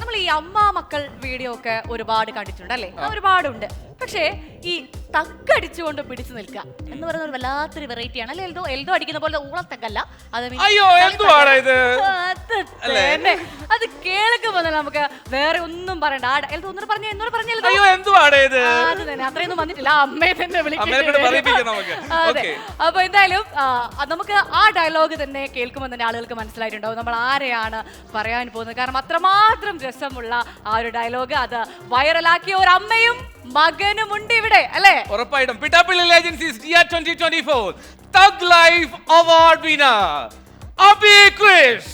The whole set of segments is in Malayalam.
നമ്മൾ ഈ അമ്മ മക്കൾ വീഡിയോ ഒക്കെ ഒരുപാട് കണ്ടിട്ടുണ്ട് അല്ലേ? ഒരുപാടുണ്ട്. പക്ഷേ ഈ തക്കടിച്ചുകൊണ്ട് പിടിച്ചു നിൽക്കുക എന്ന് പറയുന്ന ഒരു വല്ലാത്തൊരു വെറൈറ്റി ആണ്. അല്ലെ എൽദോ? എൽദോ അടിക്കുന്ന പോലെ ഊളത്തക്കല്ല. അത് അയ്യോ എന്തുവാണ് ഇത്? അത് തന്നെ. അത് നമുക്ക് വേറെ ഒന്നും പറയണ്ട. ആട എൽദോ ഒന്നും പറഞ്ഞു എന്നോട് പറഞ്ഞു എൽദോ. അയ്യോ എന്തുവാണ് ഇത്? ആ, അത് തന്നെ. അത്രയൊന്നും വന്നിട്ടില്ല. ആ അമ്മയെ തന്നെ അമ്മേനെ കൊണ്ട് പറയിപ്പിക്കാം നമുക്ക്. അതെ. Okay. അപ്പൊ എന്തായാലും ആ, അത് നമുക്ക് ആ ഡയലോഗ് തന്നെ കേൾക്കുമ്പോൾ തന്നെ ആളുകൾക്ക് മനസ്സിലായിട്ടുണ്ടാവും നമ്മൾ ആരെയാണ് പറയാൻ പോകുന്നത്. കാരണം അത്രമാത്രം രസമുള്ള ആ ഒരു ഡയലോഗ് അത് വൈറലാക്കിയ ഒരു അമ്മയും മകനും ഉണ്ട് ഇവിടെ അല്ലേ? ഉറപ്പായിട്ടും. Pittappillil agencies ഡിയ twenty twenty four thug life award winner Abhi quiz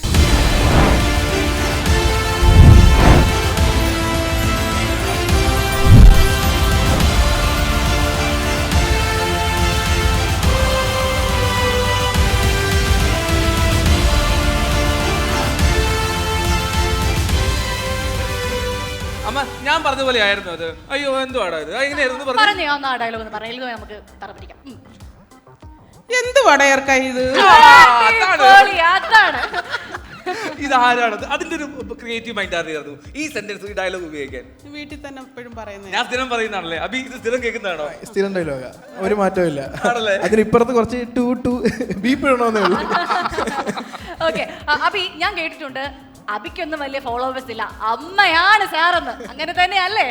ഞാൻ പറഞ്ഞ പോലെ ആയിരുന്നു അത്. അയ്യോ എന്തുവാടാ ഇത്? എങ്ങനെയായിരുന്നു പറഞ്ഞു പറഞ്ഞു ഒന്ന് ആ ഡയലോഗ് ഒന്ന് പറഞ്ഞു. എൽദോ നമുക്ക് തറപ്പിടിക്കാം ഉം. എന്ത് വടയർക്ക ഇത്? അതാണ്. അടിപൊളി, അതാണ്. ഇതാരാണത് അതിന്റെ ഒരു ക്രിയേറ്റീവ് മൈൻഡ് ആയിരുന്നു? ഈ സെന്റൻസ് ഈ ഡയലോഗ് ഉപയോഗിക്കാൻ. വീട്ടിൽ തന്നെ എപ്പോഴും പറയുന്നത്. ഞാൻ സ്ഥിരം പറയുന്നതാണല്ലേ? അബി ഇത് സ്ഥിരം കേൾക്കുന്നതാണോ? സ്ഥിരം ഡയലോഗ ഒരു മാറ്റവും ഇല്ല. ആണല്ലേ? അതിനിപ്പുറത്ത് കുറച്ച് ടു ടു ബീപ്പ് ഇടണമെന്നേ ഉള്ളൂ. ഓക്കെ അബി ഞാൻ കേട്ടിട്ടുണ്ട്. അബിക്കൊന്നും വലിയ ഫോളോവേഴ്സ് ഇല്ല. അമ്മയാണ് സാറെന്ന് അങ്ങനെ തന്നെയല്ലേ?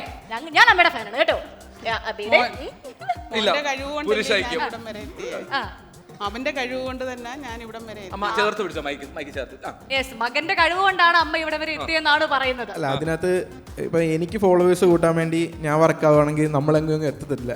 ഞാൻ അമ്മയുടെ ഫാനാണ് കേട്ടോ. അബിയുടെ. ഇല്ല പുരുഷൈക്യം ആ. അവന്റെ കഴിവ് കൊണ്ട് തന്നെ ഞാൻ ഇവിടം വരെ എത്തി. അമ്മ ചേർത്ത് പിടിച്ചോ മൈക്ക് മൈക്ക് ചേർത്ത്. യെസ് മകന്റെ കഴിവ് കൊണ്ടാണ് അമ്മ ഇവിടെ വരെ എത്തിയെന്നാണ് പറയുന്നത്. അല്ല അതിനകത്ത് ഇപ്പൊ എനിക്ക് ഫോളോവേഴ്സ് കൂട്ടാൻ വേണ്ടി ഞാൻ വർക്ക് ആവുകയാണെങ്കിൽ നമ്മളെങ്ങും എത്തത്തില്ല.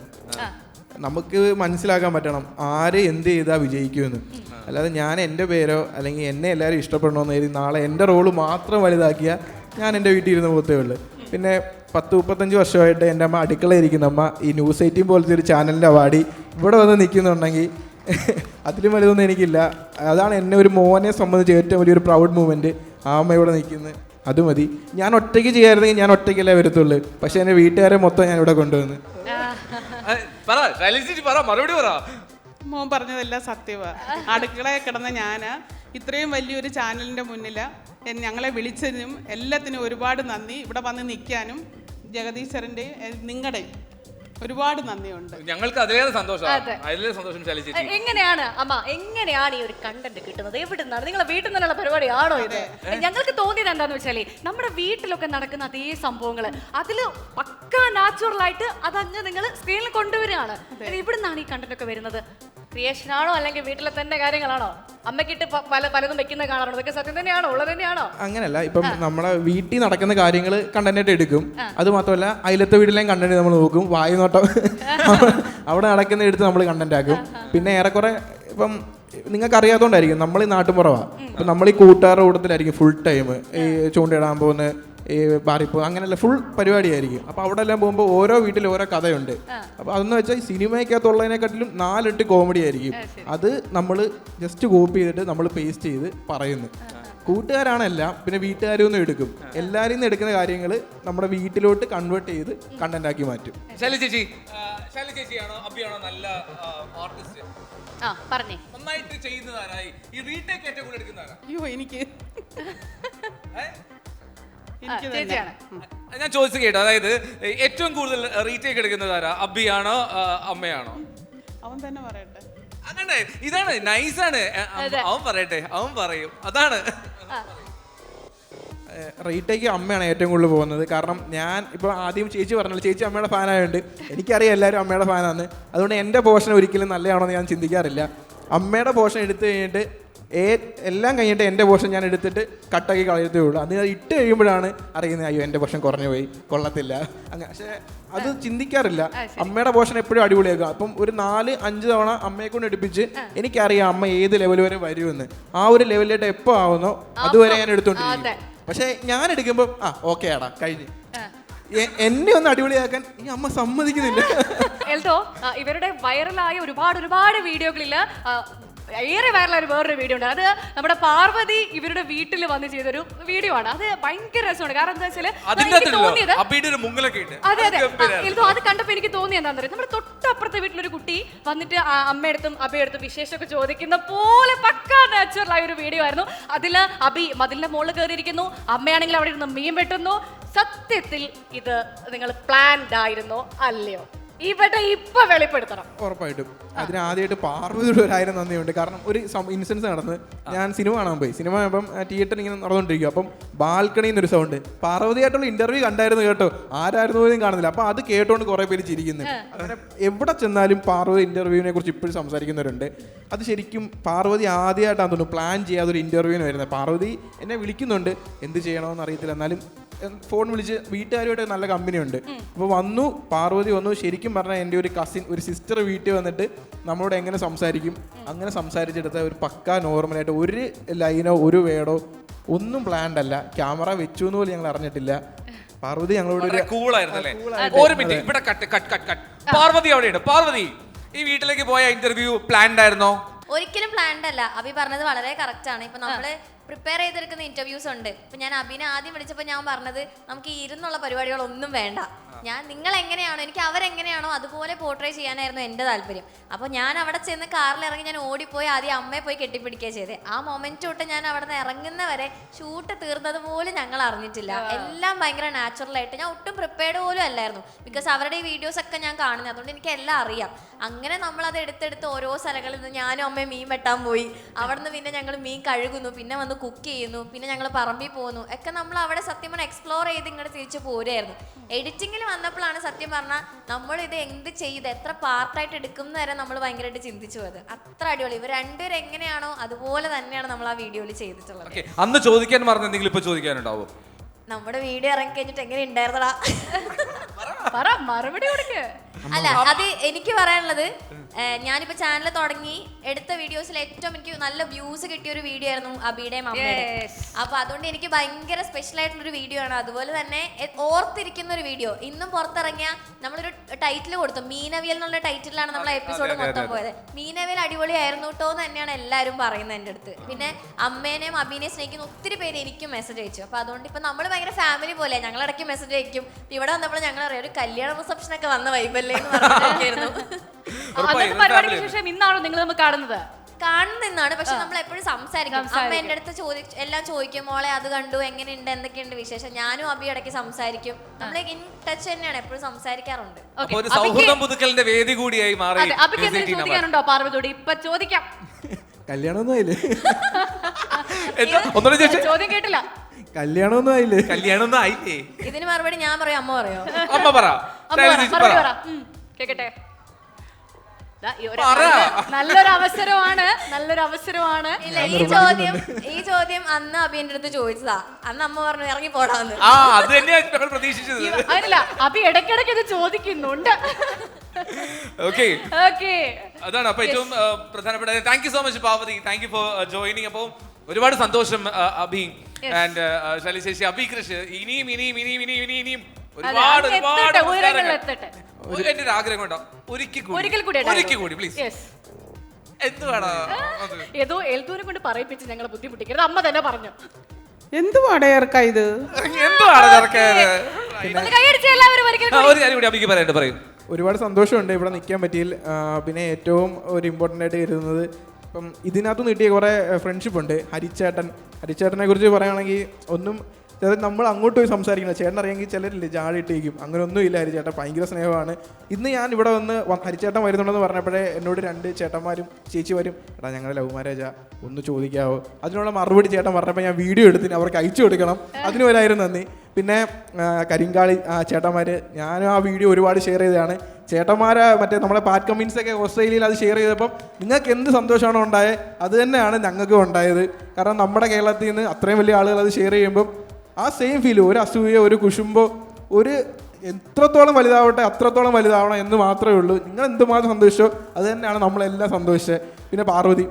നമുക്ക് മനസ്സിലാക്കാൻ പറ്റണം ആര് എന്ത് ചെയ്താൽ വിജയിക്കുമെന്ന്. അല്ലാതെ ഞാൻ എന്റെ പേരോ അല്ലെങ്കിൽ എന്നെ എല്ലാവരും ഇഷ്ടപ്പെടണമെന്ന് കരുതി നാളെ എന്റെ റോൾ മാത്രം വലുതാക്കിയ ഞാൻ എന്റെ വീട്ടിൽ ഇരുന്ന് പോത്തേ ഉള്ളൂ. പിന്നെ പത്ത് മുപ്പത്തഞ്ച് വർഷമായിട്ട് എന്റെ അമ്മ അടുക്കളയിരിക്കുന്ന അമ്മ ഈ ന്യൂസ് എയ്റ്റീൻ പോലത്തെ ഒരു ചാനലിന്റെ അവാർഡി ഇവിടെ വന്ന് നിൽക്കുന്നുണ്ടെങ്കിൽ അതിലും വലുതൊന്നും എനിക്കില്ല. അതാണ് എന്നെ ഒരു മോനെ സംബന്ധിച്ച് ഏറ്റവും വലിയൊരു പ്രൗഡ് മൂമെന്റ് ആ അമ്മ ഇവിടെ നിൽക്കുന്നത് അത് മതി. ഞാൻ ഒറ്റയ്ക്ക് ചെയ്യായിരുന്നെങ്കിൽ ഞാൻ ഒറ്റയ്ക്കല്ലേ വരത്തുള്ളൂ. പക്ഷേ എന്റെ വീട്ടുകാരെ മൊത്തം ഞാൻ ഇവിടെ കൊണ്ടുവന്ന്. പറ മറുപടി പറ. മോൻ പറഞ്ഞതെല്ലാം സത്യമാണ് അടുക്കളയിൽ കിടന്ന ഞാൻ ഇത്രയും വലിയൊരു ചാനലിന്റെ മുന്നിൽ ഞങ്ങളെ വിളിച്ചതിനും എല്ലാത്തിനും ഒരുപാട് നന്ദി. ഇവിടെ വന്ന് നിൽക്കാനും ജഗദീശ്വരന്റെയും നിങ്ങളുടെയും ഒരുപാട് നന്ദിയുണ്ട്. ഞങ്ങൾക്ക് അതിലേറെ സന്തോഷം. അതിലേറെ സന്തോഷം ശൈലജ എങ്ങനെയാണ് അമ്മ എങ്ങനെയാണ് ഈ ഒരു കണ്ടന്റ് കിട്ടുന്നത്? എവിടെ നിന്നാണ് നിങ്ങളെ വീട്ടിൽ നിന്നുള്ള പരിപാടിയാണോ ഇത്? ഞങ്ങൾക്ക് തോന്നിയത് എന്താന്ന് വെച്ചാലേ നമ്മുടെ വീട്ടിലൊക്കെ നടക്കുന്ന അതേ സംഭവങ്ങൾ. അതിൽ പക്കാ നാച്ചുറൽ ആയിട്ട് അതങ്ങ് നിങ്ങൾ സ്ക്രീനിൽ കൊണ്ടുവരികയാണ്. ഇവിടുന്നാണ് നിന്നാണ് ഈ കണ്ടന്റ് ഒക്കെ വരുന്നത്? ക്രിയേഷൻ ആണോ അല്ലെങ്കിൽ വീട്ടിലെ തന്നെ കാര്യങ്ങളാണോ? അമ്മക്കിട്ട് പല പലതും വെക്കുന്ന കാണാറുണ്ട്? ഇതൊക്കെ സത്യം തന്നെയാണോ? ഉള്ളത് തന്നെയാണോ? അങ്ങനല്ല ഇപ്പം നമ്മളെ വീട്ടിൽ നടക്കുന്ന കാര്യങ്ങൾ കണ്ടന്റ് എടുക്കും. അത് മാത്രമല്ല അയലത്തെ വീട്ടിലെയും കണ്ടന്റ് നമ്മൾ നോക്കും. വായു നോട്ടം. അവിടെ നടക്കുന്ന എടുത്ത് നമ്മൾ കണ്ടന്റ് ആക്കും. പിന്നെ ഏറെക്കുറെ ഇപ്പം നിങ്ങൾക്ക് അറിയാത്തോണ്ടായിരിക്കും നമ്മൾ ഈ നാട്ടുപുറവാ. ഇപ്പം നമ്മൾ ഈ കൂട്ടുകാരുടെ കൂട്ടത്തിലായിരിക്കും ഫുൾ ടൈം ഈ ചൂണ്ടയിടാൻ പോകുന്ന ഈ ബാറിപ്പോ അങ്ങനെയല്ല ഫുൾ പരിപാടിയായിരിക്കും. അപ്പോൾ അവിടെ എല്ലാം പോകുമ്പോൾ ഓരോ വീട്ടിൽ ഓരോ കഥയുണ്ട്. അപ്പോൾ അതെന്ന് വെച്ചാൽ ഈ സിനിമയ്ക്കകത്തുള്ളതിനെക്കാട്ടിലും നാലെട്ട് കോമഡി ആയിരിക്കും. അത് നമ്മൾ ജസ്റ്റ് കോപ്പി ചെയ്തിട്ട് നമ്മൾ പേസ്റ്റ് ചെയ്ത് പറയുന്നു. കൂട്ടുകാരാണെല്ലാം പിന്നെ വീട്ടുകാരും ഒന്നും എടുക്കും. എല്ലാവരും നിന്ന് എടുക്കുന്ന കാര്യങ്ങൾ നമ്മുടെ വീട്ടിലോട്ട് കൺവേർട്ട് ചെയ്ത് കണ്ടന്റ് ആക്കി മാറ്റും. ശൈലജ ചേച്ചി ആ, ചേച്ചിയാണോ അബിയാണോ നല്ല ആർട്ടിസ്റ്റ് ആ പറഞ്ഞേ. നന്നായിട്ട് ചെയ്യുന്നതാരായി? ഈ റീടേക്ക് ഏറ്റവും കൂടുതൽ എടുക്കുന്നതാരാ? അയ്യോ എനിക്ക്. ചേച്ചിയാണ് ഞാൻ ചോദിച്ചു കേട്ടോ അതായത് ഏറ്റവും കൂടുതൽ റീടേക്ക് എടുക്കുന്നത് ആരാ? അബിയാണോ അമ്മയാണോ? അവൻ തന്നെ പറയട്ടെ. അങ്ങനെ ഇതാണ് നൈസാണ് അവൻ പറയട്ടെ അവൻ പറയും. അതാണ്. റീടേക്ക് അമ്മയാണ് ഏറ്റവും കൂടുതൽ പോകുന്നത്. കാരണം ഞാൻ ഇപ്പോൾ ആദ്യം ചേച്ചി പറഞ്ഞല്ലോ ചേച്ചി അമ്മയുടെ ഫാനായതുകൊണ്ട് എനിക്കറിയാം എല്ലാവരും അമ്മയുടെ ഫാനാണ് അതുകൊണ്ട് എന്റെ പോർഷൻ ഒരിക്കലും നല്ലതാണോന്ന് ഞാൻ ചിന്തിക്കാറില്ല. അമ്മയുടെ പോഷൻ എടുത്തു കഴിഞ്ഞിട്ട് ഏ എല്ലാം കഴിഞ്ഞിട്ട് എന്റെ പോഷൻ ഞാൻ എടുത്തിട്ട് കട്ടാക്കി കളയത്തേ ഉള്ളൂ. അത് ഇട്ട് കഴിയുമ്പോഴാണ് അറിയുന്നത് അയ്യോ എന്റെ പോഷൻ കുറഞ്ഞു പോയി. കൊള്ളത്തില്ല. അങ്ങനെ പക്ഷേ അത് ചിന്തിക്കാറില്ല. അമ്മയുടെ പോഷൻ എപ്പോഴും അടിപൊളിയാക്കുക. അപ്പം ഒരു നാല് അഞ്ച് തവണ അമ്മയെ കൊണ്ട് എടുപ്പിച്ച് എനിക്കറിയാം അമ്മ ഏത് ലെവൽ വരെ വരുമെന്ന്. ആ ഒരു ലെവലിലോട്ട് എപ്പോൾ ആവുന്നോ അതുവരെ ഞാൻ എടുത്തോണ്ടിരിക്കും. പക്ഷേ ഞാൻ എടുക്കുമ്പോൾ ആ ഓക്കെ ആടാ കഴിഞ്ഞ്. എന്നെ ഒന്ന് അടിപൊളിയാക്കാൻ ഈ അമ്മ സമ്മതിക്കുന്നില്ല. എൽട്ടോ ഇവരുടെ വൈറലായ ഒരുപാട് ഒരുപാട് വീഡിയോകളിൽ ഏറെ വൈറലായ ഒരു വേറൊരു വീഡിയോ ഉണ്ട്. അത് നമ്മുടെ പാർവതി ഇവരുടെ വീട്ടിൽ വന്ന് ചെയ്തൊരു വീഡിയോ ആണ്. അത് ഭയങ്കര രസമാണ്. കാരണം എന്താ വെച്ചാൽ എനിക്ക് തോന്നിയത് അതെ അതെ. അത് അത് കണ്ടപ്പോ എനിക്ക് തോന്നി എന്താണെന്ന് അറിയാം? നമ്മുടെ തൊട്ടപ്പുറത്തെ വീട്ടിലൊരു കുട്ടി വന്നിട്ട് അമ്മയടുത്തും അബിയടുത്തും വിശേഷമൊക്കെ ചോദിക്കുന്ന പോലെ പക്കാ നാച്ചുറൽ ആയ ഒരു വീഡിയോ ആയിരുന്നു. അതിൽ അബി മതിലിന്റെ മുകളിൽ കയറിയിരിക്കുന്നു അമ്മയാണെങ്കിൽ അവിടെ ഇരുന്ന് മീൻ വെട്ടുന്നു. സത്യത്തിൽ ഇത് നിങ്ങൾ പ്ലാൻഡ് ആയിരുന്നോ? അല്ലയോ? ഇവിടെ ഇപ്പൊ വെളിപ്പെടുത്തണം. ഉറപ്പായിട്ടും. അതിന് ആദ്യമായിട്ട് പാർവതിയുടെ ഒരു ആയിരം നന്ദിയുണ്ട്. കാരണം ഒരു ഇൻസിഡൻസ് നടന്ന് ഞാൻ സിനിമ കാണാൻ പോയി. സിനിമ ഇപ്പം തിയേറ്ററിൽ ഇങ്ങനെ നടന്നുകൊണ്ടിരിക്കും. അപ്പം ബാൽക്കണിയിൽ നിന്നൊരു സൗണ്ട് പാർവതിയായിട്ടുള്ള ഇന്റർവ്യൂ കണ്ടായിരുന്നു കേട്ടോ. ആരായിരുന്നു പോലും കാണുന്നില്ല. അപ്പൊ അത് കേട്ടോണ്ട് കുറെ പേര് ചിരിക്കുന്നു. അങ്ങനെ എവിടെ ചെന്നാലും പാർവതി ഇന്റർവ്യൂവിനെ കുറിച്ച് ഇപ്പോഴും സംസാരിക്കുന്നവരുണ്ട്. അത് ശരിക്കും പാർവതി ആദ്യമായിട്ടാണ് തോന്നുന്നു. പ്ലാൻ ചെയ്യാതെ ഒരു ഇന്റർവ്യൂവിന് വരുന്നത്. പാർവതി എന്നെ വിളിക്കുന്നുണ്ട്. എന്ത് ചെയ്യണമെന്ന് അറിയത്തില്ല. എന്നാലും ഫോൺ വിളിച്ച് വീട്ടുകാരുമായിട്ട് നല്ല കമ്പനിയുണ്ട്. അപ്പോൾ വന്നു പാർവതി വന്നു ശരിക്കും പറഞ്ഞാൽ എന്റെ ഒരു കസിൻ ഒരു സിസ്റ്റർ വീട്ടിൽ വന്നിട്ട് നമ്മളോട് എങ്ങനെ സംസാരിക്കും? അങ്ങനെ സംസാരിച്ചെടുത്ത ഒരു പക്ക നോർമലായിട്ട് ഒരു ലൈനോ ഒരു വേടോ ഒന്നും പ്ലാൻഡ് അല്ല. ക്യാമറ വെച്ചു എന്ന് പോലും ഞങ്ങൾ അറിഞ്ഞിട്ടില്ല. പാർവതി ഞങ്ങളോട് ഒരു മിനിറ്റ് ഇവിടെ cut cut cut cut Parvathy അവിടെയുണ്ട്. പാർവതി ഈ വീട്ടിലേക്ക് പോയ ഇന്റർവ്യൂ പ്ലാൻഡ് ആയിരുന്നോ? പ്ലാൻഡ് അല്ല അഭി പറഞ്ഞത് വളരെ കറക്റ്റ് ആണ്. ഇപ്പൊ നമ്മൾ പ്രിപ്പയർ ചെയ്തെടുക്കുന്ന ഇന്റർവ്യൂസ് ഉണ്ട്. ഇപ്പൊ ഞാൻ അഭിനെ ആദ്യം വിളിച്ചപ്പോ ഞാൻ പറഞ്ഞത് നമുക്ക് ഇരുന്നുള്ള പരിപാടികളൊന്നും വേണ്ട. ഞാൻ നിങ്ങൾ എങ്ങനെയാണോ എനിക്ക് അവരെങ്ങനെയാണോ അതുപോലെ പോർട്രേ ചെയ്യാനായിരുന്നു എന്റെ താല്പര്യം. അപ്പോൾ ഞാൻ അവിടെ ചെന്ന് കാറിൽ ഇറങ്ങി ഞാൻ ഓടിപ്പോയി ആദ്യം അമ്മയെ പോയി കെട്ടിപ്പിടിക്കുകയാണ് ചെയ്തത് ആ മൊമെന്റ് തൊട്ട് ഞാൻ അവിടെ നിന്ന് ഇറങ്ങുന്നവരെ ഷൂട്ട് തീർന്നത് പോലും ഞങ്ങൾ അറിഞ്ഞിട്ടില്ല. എല്ലാം ഭയങ്കര നാച്ചുറൽ ആയിട്ട്. ഞാൻ ഒട്ടും പ്രിപ്പയർഡ് പോലും അല്ലായിരുന്നു. ബിക്കോസ് അവരുടെ ഈ വീഡിയോസ് ഒക്കെ ഞാൻ കാണുന്നത്. അതുകൊണ്ട് എനിക്ക് എല്ലാം അറിയാം. അങ്ങനെ നമ്മൾ അത് എടുത്തെടുത്ത് ഓരോ സ്ഥലങ്ങളിൽ നിന്ന് ഞാനും അമ്മയും മീൻ വെട്ടാൻ പോയി. അവിടെ നിന്ന് പിന്നെ ഞങ്ങൾ മീൻ കഴുകുന്നു പിന്നെ വന്ന് കുക്ക് ചെയ്യുന്നു പിന്നെ ഞങ്ങൾ പറമ്പിൽ പോകുന്നു. ഒക്കെ നമ്മൾ അവിടെ സത്യം പറഞ്ഞാൽ എക്സ്പ്ലോർ ചെയ്ത് ഇങ്ങോട്ട് തിരിച്ചു പോരുമായിരുന്നു എഡിറ്റിങ്ങിൽ വന്നപ്പോഴാണ് സത്യം പറഞ്ഞാൽ നമ്മൾ ഇത് എന്ത് ചെയ്ത് എത്ര പാർട്ടായിട്ട് എടുക്കും എന്ന് വരെ നമ്മൾ ഭയങ്കരമായിട്ട് ചിന്തിച്ചു പോയത്. അത്ര അടിപൊളി. ഇവർ രണ്ടുപേരും എങ്ങനെയാണോ അതുപോലെ തന്നെയാണ് നമ്മൾ ആ വീഡിയോയിൽ ചെയ്തിട്ടുള്ളത്. അന്ന് ചോദിക്കാൻ പറഞ്ഞ എന്തെങ്കിലും ഇപ്പൊ ചോദിക്കാനുണ്ടാവും? നമ്മുടെ വീഡിയോ ഇറങ്ങി കഴിഞ്ഞിട്ട് എങ്ങനെ ഉണ്ടായിരുന്നടാ? പറ മറുപടി കൊടുക്ക്. അല്ല അത് എനിക്ക് പറയാനുള്ളത് ഏഹ്, ഞാനിപ്പോ ചാനൽ തുടങ്ങി എടുത്ത വീഡിയോസിൽ ഏറ്റവും എനിക്ക് നല്ല വ്യൂസ് കിട്ടിയ ഒരു വീഡിയോ ആയിരുന്നു അബിയുടെയും അമ്മയുടെ Yes. അപ്പൊ അതുകൊണ്ട് എനിക്ക് ഭയങ്കര സ്പെഷ്യൽ ആയിട്ടുള്ള ഒരു വീഡിയോ ആണ്. അതുപോലെ തന്നെ ഓർത്തിരിക്കുന്ന ഒരു വീഡിയോ ഇന്നും പുറത്തിറങ്ങിയ നമ്മളൊരു ടൈറ്റിൽ കൊടുത്തു. മീനവിയൽ എന്നുള്ള ടൈറ്റിലാണ് നമ്മൾ എപ്പിസോഡ് മൊത്തം പോയത്. മീനവിയൽ അടിപൊളിയായിരുന്നു കേട്ടോ എന്ന് തന്നെയാണ് എല്ലാവരും പറയുന്നത് എന്റെ അടുത്ത്. പിന്നെ അമ്മേനെയും അബീനെയും സ്നേഹിക്കുന്ന ഒത്തിരി പേര് എനിക്കും മെസ്സേജ് അയച്ചു. അപ്പൊ അതുകൊണ്ട് ഇപ്പൊ നമ്മൾ ഭയങ്കര ഫാമിലി പോലെ ഞങ്ങൾ ഇടയ്ക്ക് മെസ്സേജ് അയക്കും. ഇവിടെ വന്നപ്പോൾ ഞങ്ങൾ അറിയാം ഒരു കല്യാണ റിസപ്ഷൻ ഒക്കെ വന്ന വൈബല്ലേ എന്ന് പറഞ്ഞിരിക്കുന്നു അന്നത്തെ പരിപാടിക്ക് ശേഷം ഇന്നാണോ നിങ്ങൾ നമ്മൾ കാണുന്നത്? കാണുന്നതാണ് പക്ഷെ നമ്മൾ എപ്പോഴും സംസാരിക്കും. അമ്മ. എന്റെ അടുത്ത് ചോദി എല്ലാം ചോദിക്കും മോളെ അത് കണ്ടു എങ്ങനെയുണ്ട് എന്തൊക്കെയുണ്ട് വിശേഷം? ഞാനും അബി ഇടയ്ക്ക് സംസാരിക്കും. നമ്മൾ ഇൻ ടച്ച് തന്നെയാണ് എപ്പോഴും സംസാരിക്കാറുണ്ട്. ഒരു സൗഹൃദം പുതുക്കലിന്റെ വേദി കൂടിയായി മാറി അബിക്ക് എന്തെങ്കിലും 218 number. ചോദിക്കാനുണ്ടോ പാർവതിയോട് ഇപ്പൊ ചോദിക്കാം. കല്യാണമൊന്നും ആയില്ലേ? എന്താ? ചോദ്യം കേട്ടില്ല. കല്യാണമൊന്നും ആയില്ലേ? കല്യാണമൊന്നും ആയില്ലേ? ഇതിന് മറുപടി ഞാൻ പറയാം അമ്മ പറയോ? അമ്മ പറ. കേക്കട്ടെ. നല്ലൊരു അവസരമാണ് നല്ലൊരു അവസരമാണ് ഇല്ല ഈ ചോദ്യം ഈ ചോദ്യം അന്ന് അബിന്റെ അടുത്ത് ചോദിച്ചതാ. അന്ന് അമ്മ പറഞ്ഞു ഇറങ്ങി പോടാന്ന് പ്രതീക്ഷിച്ചത്. അതില്ല അബി ഇടയ്ക്കിടയ്ക്ക് ഇത് ചോദിക്കുന്നുണ്ട്. ഓക്കെ ഓക്കെ അതാണ് അപ്പൊ ഏറ്റവും പ്രധാനപ്പെട്ട thank you so much Parvathy thank you for joining അപ്പോൾ ഒരുപാട് സന്തോഷം ആ, അഭി ആൻഡ് ശലിശേഷി അഭി കൃഷ്. ഇനിയും ഇനിയും ഇനിയും ഇനിയും ഇനിയും ഇനിയും ഒരുപാട് ഒരുപാട് ഉയരങ്ങളിൽ. എത്തട്ടെ. ഒരു- എന്റെ ഒരു ആഗ്രഹം ഉണ്ടോ? ഒരിക്കൽ കൂടി. ഒരിക്കൽ കൂടി ഒരിക്കൽ കൂടി പ്ലീസ് യെസ് എന്തുവാടാ അത്? ഏതോ എൽദൂരെ കൊണ്ട് പറയിപ്പിച്ച് ഞങ്ങൾ ബുദ്ധിമുട്ടിക്കരുത്. അമ്മ തന്നെ പറഞ്ഞു. എന്തുവാടേ ഇറക്ക ഇത്? ഒന്ന് കൈയടിച്ച് എല്ലാവരും ഒരിക്കൽ ആ, ഒരു കാര്യം കൂടി പറയണ്ട പറയും. ഒരുപാട് സന്തോഷമുണ്ട് ഇവിടെ നിൽക്കാൻ പറ്റിയിൽ ആ, പിന്നെ ഏറ്റവും ഒരു ഇമ്പോർട്ടന്റ് ആയിട്ട് കരുതുന്നത്. ഇപ്പം ഇതിനകത്ത് കിട്ടിയ കുറേ ഫ്രണ്ട്ഷിപ്പ് ഉണ്ട്. ഹരിച്ചേട്ടൻ. ഹരിച്ചേട്ടനെ കുറിച്ച് പറയുകയാണെങ്കിൽ ഒന്നും അതായത് നമ്മൾ അങ്ങോട്ട് പോയി സംസാരിക്കണം. ചേട്ടൻ അറിയാമെങ്കിൽ ചിലരില്ലേ ജാളിട്ടേക്കും അങ്ങനെ ഒന്നും ഇല്ല ഹരിചേട്ടൻ ഭയങ്കര സ്നേഹമാണ്. ഇന്ന് ഞാൻ ഇവിടെ വന്ന് ഹരിച്ചേട്ടൻ വരുന്നുണ്ടെന്ന് പറഞ്ഞപ്പോഴേ എന്നോട് രണ്ട് ചേട്ടന്മാരും ചേച്ചിമാരും എടാ ഞങ്ങളുടെ ലവ് മാരേജാ. ഒന്ന് ചോദിക്കാവോ? അതിനുള്ള മറുപടി ചേട്ടൻ പറഞ്ഞപ്പോൾ ഞാൻ വീഡിയോ എടുത്തിന് അവർക്ക് അയച്ചു കൊടുക്കണം. അതിന് വരായിരുന്നു നന്ദി. പിന്നെ കരിങ്കാളി ചേട്ടന്മാർ ഞാനും ആ വീഡിയോ ഒരുപാട് ഷെയർ ചെയ്തതാണ്. ചേട്ടന്മാരെ മറ്റേ നമ്മളെ പാറ്റ് കമ്മിൻസ് ഒക്കെ ഓസ്ട്രേലിയയിൽ അത് ഷെയർ ചെയ്തപ്പം നിങ്ങൾക്ക് എന്ത് സന്തോഷമാണോ ഉണ്ടായത്? അത് തന്നെയാണ് ഞങ്ങൾക്കും ഉണ്ടായത്. കാരണം നമ്മുടെ കേരളത്തിൽ നിന്ന് അത്രയും വലിയ ആളുകൾ അത് ഷെയർ ചെയ്യുമ്പം ആ സെയിം ഫീൽ ഒരു അസൂയ ഒരു കുശുമ്പോ ഒരു എത്രത്തോളം വലുതാവട്ടെ അത്രത്തോളം വലുതാവണം എന്ന് മാത്രമേ ഉള്ളൂ. നിങ്ങൾ എന്തുമാത്രം സന്തോഷിച്ചോ അത് തന്നെയാണ് നമ്മളെല്ലാം സന്തോഷിച്ചത്. പിന്നെ പാർവതി.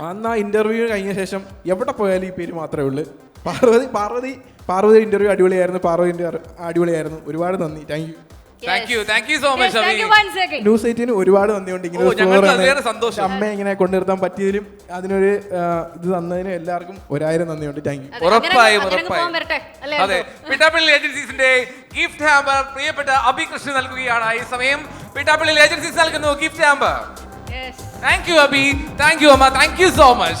അന്ന് ആ ഇന്റർവ്യൂ കഴിഞ്ഞ ശേഷം എവിടെ പോയാലും ഈ പേര് മാത്രമേ ഉള്ളൂ. പാർവതി പാർവതി പാർവതി ഇന്റർവ്യൂ അടിപൊളിയായിരുന്നു. പാർവതി അടിപൊളിയായിരുന്നു. ഒരുപാട് നന്ദി. Thank thank you thank you so much thank Abhi you once again news eighteen ഒരുപാട് നന്ദിയുണ്ട് ഇങ്ങനെ ഓ, ഒരു ഞങ്ങൾക്ക് floor അതിലേറെ ആണ് സന്തോഷം. അമ്മയെ ഇങ്ങനെ കൊണ്ടുനിർത്താൻ പറ്റിയതിലും അതിനൊരു ആ, ഇത് തന്നതിനും എല്ലാവർക്കും ഒരായിരം നന്ദിയുണ്ട്. താങ്ക് യു ഉറപ്പായും അതെ. പിട്ടാപ്പള്ളി ഏജൻസീസിന്റെ ഗിഫ്റ്റ് ഹാമ്പർ പ്രിയപ്പെട്ട അഭികൃഷ്ണ നൽകുകയാണ് ഈ സമയം. പിട്ടാപ്പള്ളി ഏജൻസീസ് നൽകുന്നു gift hamper Yes. Thank you Abhi thank you അമ്മ. Thank you so much